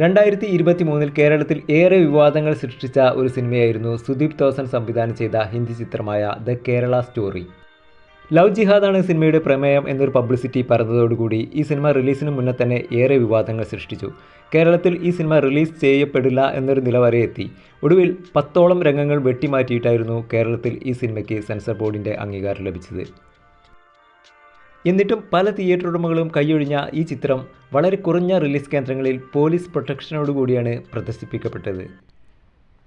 രണ്ടായിരത്തി ഇരുപത്തി മൂന്നിൽ കേരളത്തിൽ ഏറെ വിവാദങ്ങൾ സൃഷ്ടിച്ച ഒരു സിനിമയായിരുന്നു സുദീപ് തോസൻ സംവിധാനം ചെയ്ത ഹിന്ദി ചിത്രമായ ദ കേരള സ്റ്റോറി. ലവ് ജിഹാദാണ് സിനിമയുടെ പ്രമേയം എന്നൊരു പബ്ലിസിറ്റി പറഞ്ഞതോടുകൂടി ഈ സിനിമ റിലീസിന് മുന്നേ തന്നെ ഏറെ വിവാദങ്ങൾ സൃഷ്ടിച്ചു. കേരളത്തിൽ ഈ സിനിമ റിലീസ് ചെയ്യപ്പെടില്ല എന്നൊരു നിലവരെ എത്തി. ഒടുവിൽ പത്തോളം രംഗങ്ങൾ വെട്ടിമാറ്റിയിട്ടായിരുന്നു കേരളത്തിൽ ഈ സിനിമയ്ക്ക് സെൻസർ ബോർഡിന്റെ അംഗീകാരം ലഭിച്ചത്. എന്നിട്ടും പല തിയേറ്റർ ഉടമകളും കൈയൊഴിഞ്ഞ ഈ ചിത്രം വളരെ കുറഞ്ഞ റിലീസ് കേന്ദ്രങ്ങളിൽ പോലീസ് പ്രൊട്ടക്ഷനോടുകൂടിയാണ് പ്രദർശിപ്പിക്കപ്പെട്ടത്.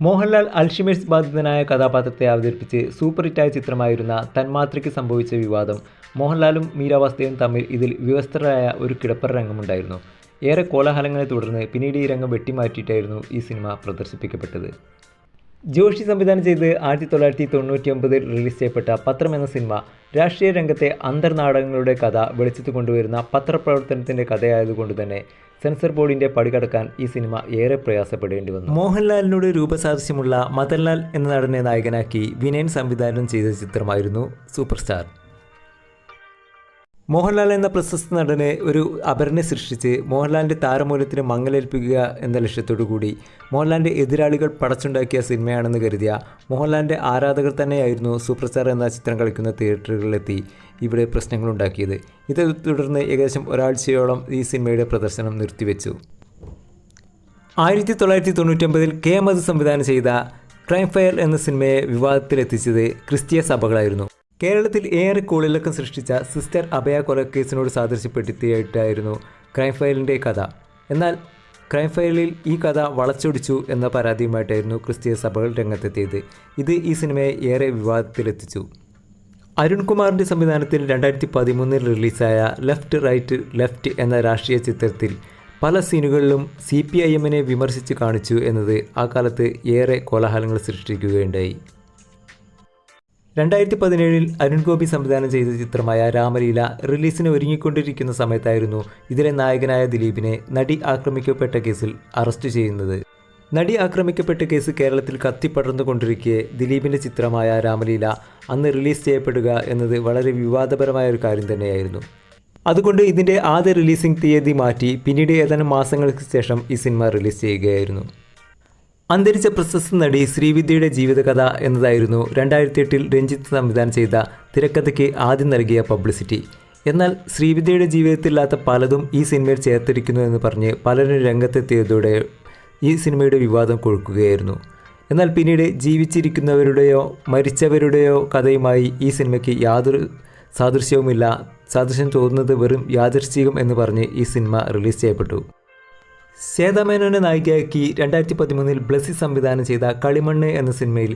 മോഹൻലാൽ അൽഷിമേഴ്സ് ബാധിതനായ കഥാപാത്രത്തെ അവതരിപ്പിച്ച് സൂപ്പർ ഹിറ്റായ ചിത്രമായിരുന്ന തന്മാത്രയ്ക്ക് സംഭവിച്ച വിവാദം മോഹൻലാലും മീരാവാസ്തയും തമ്മിൽ ഇതിൽ വിവസ്ത്രരായ ഒരു കിടപ്പറ രംഗമുണ്ടായിരുന്നു. ഏറെ കോലാഹലങ്ങളെ തുടർന്ന് പിന്നീട് ഈ രംഗം വെട്ടിമാറ്റിയിട്ടായിരുന്നു ഈ സിനിമ പ്രദർശിപ്പിക്കപ്പെട്ടത്. ജോഷി സംവിധാനം ചെയ്ത് ആയിരത്തി തൊള്ളായിരത്തി തൊണ്ണൂറ്റി ഒമ്പതിൽ റിലീസ് ചെയ്യപ്പെട്ട പത്രം എന്ന സിനിമ രാഷ്ട്രീയ രംഗത്തെ അന്തർനാടകങ്ങളുടെ കഥ വെളിച്ചത്ത് കൊണ്ടുവരുന്ന പത്രപ്രവർത്തനത്തിന്റെ കഥയായതുകൊണ്ട് തന്നെ സെൻസർ ബോർഡിന്റെ പടികടക്കാൻ ഈ സിനിമ ഏറെ പ്രയാസപ്പെടേണ്ടി വന്നു. മോഹൻലാലിനോട് രൂപസാദൃശ്യമുള്ള മദൻലാൽ എന്ന നടനെ നായകനാക്കി വിനയൻ സംവിധാനം ചെയ്ത ചിത്രമായിരുന്നു സൂപ്പർ സ്റ്റാർ. മോഹൻലാൽ എന്ന പ്രശസ്ത നടനെ ഒരു അപരനെ സൃഷ്ടിച്ച് മോഹൻലാലിന്റെ താരമൂല്യത്തിന് മങ്ങലേൽപ്പിക്കുക എന്ന ലക്ഷ്യത്തോടു കൂടി മോഹൻലാലിന്റെ എതിരാളികൾ പടച്ചുണ്ടാക്കിയ സിനിമയാണെന്ന് കരുതിയ മോഹൻലാലിന്റെ ആരാധകർ തന്നെയായിരുന്നു സൂപ്പർ സ്റ്റാർ എന്ന ചിത്രം കളിക്കുന്ന തിയേറ്ററുകളിലെത്തി ഇവിടെ പ്രശ്നങ്ങളുണ്ടാക്കിയത്. ഇതേ തുടർന്ന് ഏകദേശം ഒരാഴ്ചയോളം ഈ സിനിമയുടെ പ്രദർശനം നിർത്തിവെച്ചു. ആയിരത്തി തൊള്ളായിരത്തി തൊണ്ണൂറ്റൊമ്പതിൽ കെ മധു സംവിധാനം ചെയ്ത ക്രൈം ഫയൽ എന്ന സിനിമയെ വിവാദത്തിലെത്തിച്ചത് ക്രിസ്തീയ സഭകളായിരുന്നു. കേരളത്തിൽ ഏറെ കോളിളക്കം സൃഷ്ടിച്ച സിസ്റ്റർ അഭയ കൊലക്കേസിനോട് സാദൃശ്യപ്പെടുത്തിയിട്ടായിരുന്നു ക്രൈം ഫയലിന്റെ കഥ. എന്നാൽ ക്രൈം ഫയലിൽ ഈ കഥ വളച്ചൊടിച്ചു എന്ന പരാതിയുമായിട്ടായിരുന്നു ക്രിസ്തീയ സഭകൾ രംഗത്തെത്തിയത്. ഇത് ഈ സിനിമയെ ഏറെ വിവാദത്തിലെത്തിച്ചു. അരുൺകുമാറിന്റെ സംവിധാനത്തിൽ രണ്ടായിരത്തി പതിമൂന്നിൽ റിലീസായ ലെഫ്റ്റ് റൈറ്റ് ലെഫ്റ്റ് എന്ന രാഷ്ട്രീയ ചിത്രത്തിൽ പല സീനുകളിലും സി പി ഐ എമ്മിനെ വിമർശിച്ച് കാണിച്ചു എന്നത് ആ കാലത്ത് ഏറെ കോലാഹലങ്ങൾ സൃഷ്ടിക്കുകയുണ്ടായി. രണ്ടായിരത്തി പതിനേഴിൽ അരുൺ ഗോപി സംവിധാനം ചെയ്ത ചിത്രമായ രാമലീല റിലീസിന് ഒരുങ്ങിക്കൊണ്ടിരിക്കുന്ന സമയത്തായിരുന്നു ഇതിലെ നായകനായ ദിലീപിനെ നടി ആക്രമിക്കപ്പെട്ട കേസിൽ അറസ്റ്റ് ചെയ്യുന്നത്. നടി ആക്രമിക്കപ്പെട്ട കേസ് കേരളത്തിൽ കത്തിപ്പടർന്നുകൊണ്ടിരിക്കെ ദിലീപിന്റെ ചിത്രമായ രാമലീല അന്ന് റിലീസ് ചെയ്യപ്പെടുക എന്നത് വളരെ വിവാദപരമായ ഒരു കാര്യം തന്നെയായിരുന്നു. അതുകൊണ്ട് ഇതിന്റെ ആദ്യ റിലീസിംഗ് തീയതി മാറ്റി പിന്നീട് ഏതാനും മാസങ്ങൾക്ക് ശേഷം ഈ സിനിമ റിലീസ് ചെയ്യുകയായിരുന്നു. അന്തരിച്ച പ്രശസ്ത നടി ശ്രീവിദ്യയുടെ ജീവിതകഥ എന്നതായിരുന്നു രണ്ടായിരത്തി എട്ടിൽ രഞ്ജിത്ത് സംവിധാനം ചെയ്ത തിരക്കഥയ്ക്ക് ആദ്യം നൽകിയ പബ്ലിസിറ്റി. എന്നാൽ ശ്രീവിദ്യയുടെ ജീവിതത്തിലില്ലാത്ത പലതും ഈ സിനിമയിൽ ചേർത്തിരിക്കുന്നു എന്ന് പറഞ്ഞ് പലരും രംഗത്തെത്തിയതോടെ ഈ സിനിമയുടെ വിവാദം കൊഴുക്കുകയായിരുന്നു. എന്നാൽ പിന്നീട് ജീവിച്ചിരിക്കുന്നവരുടെയോ മരിച്ചവരുടെയോ കഥയുമായി ഈ സിനിമയ്ക്ക് യാതൊരു സാദൃശ്യവുമില്ല. സാദൃശ്യം തോന്നുന്നത് വെറും യാദൃശ്ചികം എന്ന് പറഞ്ഞ് ഈ സിനിമ റിലീസ് ചെയ്യപ്പെട്ടു. ശ്വേതാമേനോനെ നായികയാക്കി രണ്ടായിരത്തി പതിമൂന്നിൽ ബ്ലസ്സി സംവിധാനം ചെയ്ത കളിമണ്ണ് എന്ന സിനിമയിൽ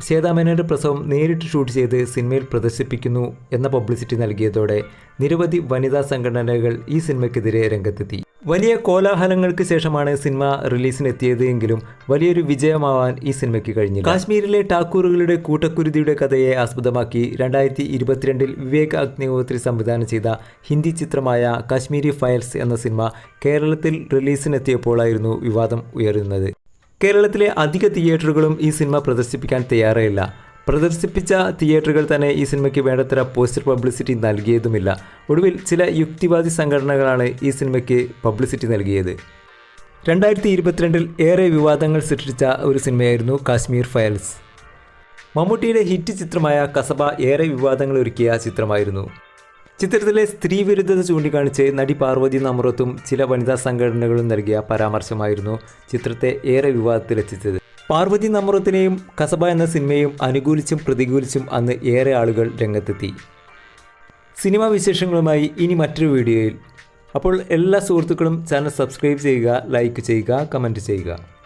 സേതാമേനോന്റെ പ്രസവം നേരിട്ട് ഷൂട്ട് ചെയ്ത് സിനിമയിൽ പ്രദർശിപ്പിക്കുന്നു എന്ന പബ്ലിസിറ്റി നൽകിയതോടെ നിരവധി വനിതാ സംഘടനകൾ ഈ സിനിമയ്ക്കെതിരെ രംഗത്തെത്തി. വലിയ കോലാഹലങ്ങൾക്ക് ശേഷമാണ് സിനിമ റിലീസിനെത്തിയത് എങ്കിലും വലിയൊരു വിജയമാവാൻ ഈ സിനിമയ്ക്ക് കഴിഞ്ഞു കാശ്മീരിലെ ടാക്കൂറുകളുടെ കൂട്ടക്കുരുതിയുടെ കഥയെ ആസ്പദമാക്കി രണ്ടായിരത്തി ഇരുപത്തിരണ്ടിൽ വിവേക് അഗ്നിഹോത്രി സംവിധാനം ചെയ്ത ഹിന്ദി ചിത്രമായ കാശ്മീരി ഫയൽസ് എന്ന സിനിമ കേരളത്തിൽ റിലീസിനെത്തിയപ്പോഴായിരുന്നു വിവാദം ഉയരുന്നത്. കേരളത്തിലെ അധിക തിയേറ്ററുകളും ഈ സിനിമ പ്രദർശിപ്പിക്കാൻ തയ്യാറായില്ല. പ്രദർശിപ്പിച്ച തിയേറ്ററുകൾ തന്നെ ഈ സിനിമയ്ക്ക് വേണ്ടത്ര പോസ്റ്റർ പബ്ലിസിറ്റി നൽകിയതുമില്ല. ഒടുവിൽ ചില യുക്തിവാദി സംഘടനകളാണ് ഈ സിനിമയ്ക്ക് പബ്ലിസിറ്റി നൽകിയത്. രണ്ടായിരത്തി ഇരുപത്തിരണ്ടിൽ ഏറെ വിവാദങ്ങൾ സൃഷ്ടിച്ച ഒരു സിനിമയായിരുന്നു കാശ്മീർ ഫയൽസ്. മമ്മൂട്ടിയുടെ ഹിറ്റ് ചിത്രമായ കസബ ഏറെ വിവാദങ്ങൾ ഒരുക്കിയ ചിത്രമായിരുന്നു. ചിത്രത്തിലെ സ്ത്രീവിരുദ്ധത ചൂണ്ടിക്കാണിച്ച് നടി പാർവതി നമ്രത്തും ചില വനിതാ സംഘടനകളും നൽകിയ പരാമർശമായിരുന്നു ചിത്രത്തെ ഏറെ വിവാദത്തിലെത്തിച്ചത്. പാർവതി നമ്രത്തിനെയും കസബ എന്ന സിനിമയും അനുകൂലിച്ചും പ്രതികൂലിച്ചും അന്ന് ഏറെ ആളുകൾ രംഗത്തെത്തി. സിനിമാ വിശേഷങ്ങളുമായി ഇനി മറ്റൊരു വീഡിയോയിൽ. അപ്പോൾ എല്ലാ സുഹൃത്തുക്കളും ചാനൽ സബ്സ്ക്രൈബ് ചെയ്യുക ലൈക്ക് ചെയ്യുക കമന്റ് ചെയ്യുക.